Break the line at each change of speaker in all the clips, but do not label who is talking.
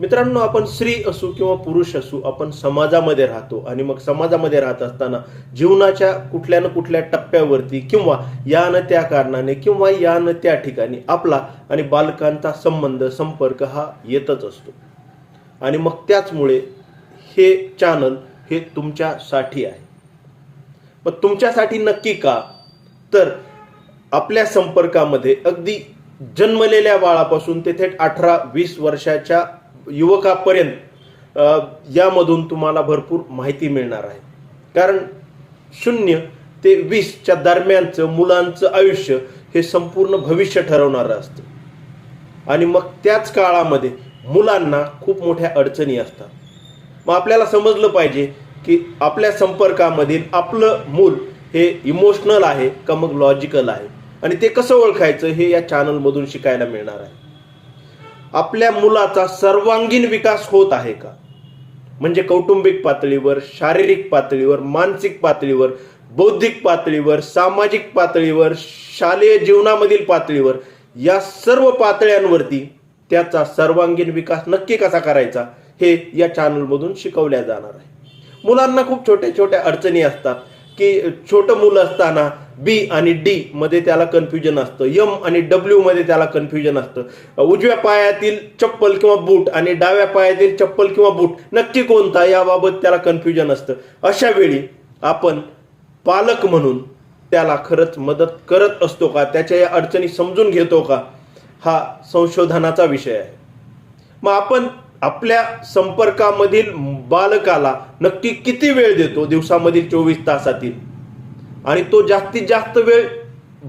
मित्रांनो आपण स्त्री असू किंवा पुरुष असू आपण समाजामध्ये राहतो आणि मग समाजामध्ये राहत असताना जीवनाच्या कुठल्या ना कुठल्या टप्प्यावरती किंवा या न त्या कारणाने किंवा या न त्या ठिकाणी आपला आणि बालकांचा संबंध संपर्क हा येतच असतो. आणि मग त्याचमुळे हे चॅनल हे तुमच्यासाठी आहे. मग तुमच्यासाठी नक्की का? तर आपल्या संपर्कामध्ये अगदी जन्मलेल्या बाळापासून ते थेट अठरा वीस वर्षाच्या युवकापर्यंत यामधून तुम्हाला भरपूर माहिती मिळणार आहे. कारण शून्य ते वीसच्या दरम्यानचं मुलांचं आयुष्य हे संपूर्ण भविष्य ठरवणारं असतं. आणि मग त्याच काळामध्ये मुलांना खूप मोठ्या अडचणी असतात. मग आपल्याला समजलं पाहिजे की आपल्या संपर्कामधील आपलं मूल हे इमोशनल आहे का मग लॉजिकल आहे? आणि ते कसं ओळखायचं हे या चॅनलमधून शिकायला मिळणार आहे. आपल्या मुलाचा सर्वांगीण विकास होत आहे का? म्हणजे कौटुंबिक पातळीवर शारीरिक पातळीवर मानसिक पातळीवर बौद्धिक पातळीवर सामाजिक पातळीवर शालेय जीवनामधील पातळीवर या सर्व पातळ्यांवरती त्याचा सर्वांगीण विकास नक्की कसा करायचा हे या चॅनलमधून शिकवल्या जाणार आहे. मुलांना खूप छोट्या छोट्या अडचणी असतात की छोटं मुलं असताना बी आणि डी मध्ये त्याला कन्फ्युजन असतं. यम आणि डब्ल्यू मध्ये त्याला कन्फ्युजन असतं. उजव्या पायातील चप्पल किंवा बूट आणि डाव्या पायातील चप्पल किंवा बूट नक्की कोणता? याबाबत त्याला कन्फ्युजन असतं. अशा वेळी आपण पालक म्हणून त्याला खरंच मदत करत असतो का? त्याच्या या अडचणी समजून घेतो का? हा संशोधनाचा विषय आहे. मग आपण आपल्या संपर्कामधील बालकाला नक्की किती वेळ देतो दिवसामधील चोवीस तासातील? आणि तो जास्तीत जास्त वेळ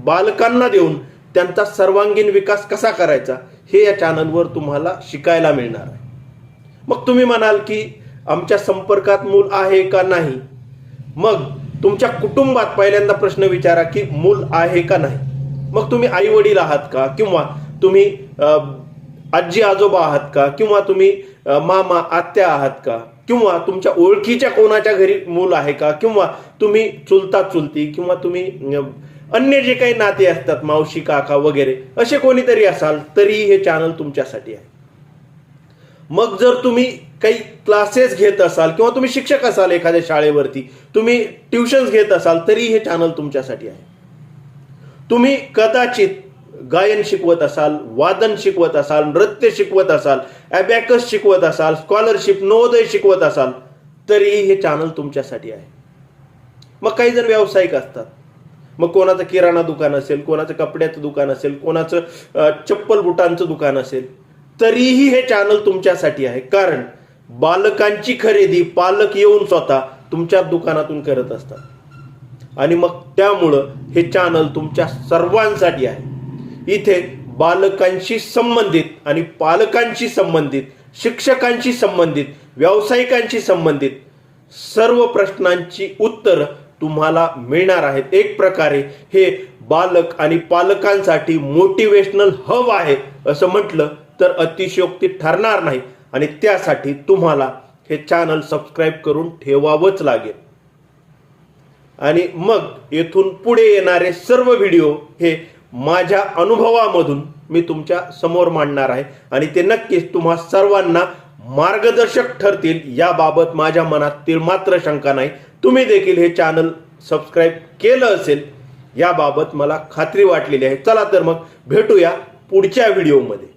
बालकांना देऊन त्यांचा सर्वांगीण विकास कसा करायचा हे या चॅनलवर तुम्हाला शिकायला मिळणार आहे. मग तुम्ही म्हणाल की आमच्या संपर्कात मूल आहे का नाही? मग तुमच्या कुटुंबात पहिल्यांदा प्रश्न विचारा की मूल आहे का नाही? मग तुम्ही आई वडील आहात का? किंवा तुम्ही आजी आजोबा आहात का? किंवा तुम्ही मामा आत्या आहात का? किंवा तुमच्या ओळखीच्या कोणाच्या घरी मूल आहे का? किंवा तुम्ही चुलता चुलती किंवा तुम्ही अन्य जे काही नाते असतात मावशी काका वगैरे असे कोणीतरी असाल तरी हे चॅनल तुमच्यासाठी आहे. मग जर तुम्ही काही क्लासेस घेत असाल किंवा तुम्ही शिक्षक असाल एखाद्या शाळेवरती तुम्ही ट्युशन्स घेत असाल तरी हे चॅनल तुमच्यासाठी आहे. तुम्ही कदाचित गायन शिकवत असाल वादन शिकवत असाल नृत्य शिकवत असाल अबॅकस शिकवत असाल स्कॉलरशिप नवोदय शिकवत असाल तरीही हे चॅनल तुमच्यासाठी आहे. मग काही जण व्यावसायिक असतात. मग कोणाचं किराणा दुकान असेल कोणाचं कपड्याचं दुकान असेल कोणाचं चप्पल बुटांचं दुकान असेल तरीही हे चॅनल तुमच्यासाठी आहे. कारण बालकांची खरेदी पालक येऊन स्वतः तुमच्या दुकानातून करत असतात. आणि मग त्यामुळं हे चॅनल तुमच्या सर्वांसाठी आहे. इथे बालकांशी संबंधित आणि पालकांशी संबंधित शिक्षकांशी संबंधित व्यावसायिकांशी संबंधित सर्व प्रश्नांची उत्तर तुम्हाला मिळणार आहेत. एक प्रकारे हे बालक आणि पालकांसाठी मोटिवेशनल हब आहे असं म्हटलं तर अतिशयोक्ती ठरणार नाही. आणि त्यासाठी तुम्हाला हे चॅनल सबस्क्राईब करून ठेवावंच लागेल. आणि मग येथून पुढे येणारे सर्व व्हिडिओ हे माझ्या अनुभवामधून मी तुमच्यासमोर मांडणार आहे. आणि ते नक्कीच तुम्हा सर्वांना मार्गदर्शक ठरतील. याबाबत माझ्या मनातील मात्र शंका नाही. तुम्ही देखील हे चॅनल सबस्क्राईब केलं असेल याबाबत मला खात्री वाटलेली आहे. चला तर मग भेटूया पुढच्या व्हिडिओमध्ये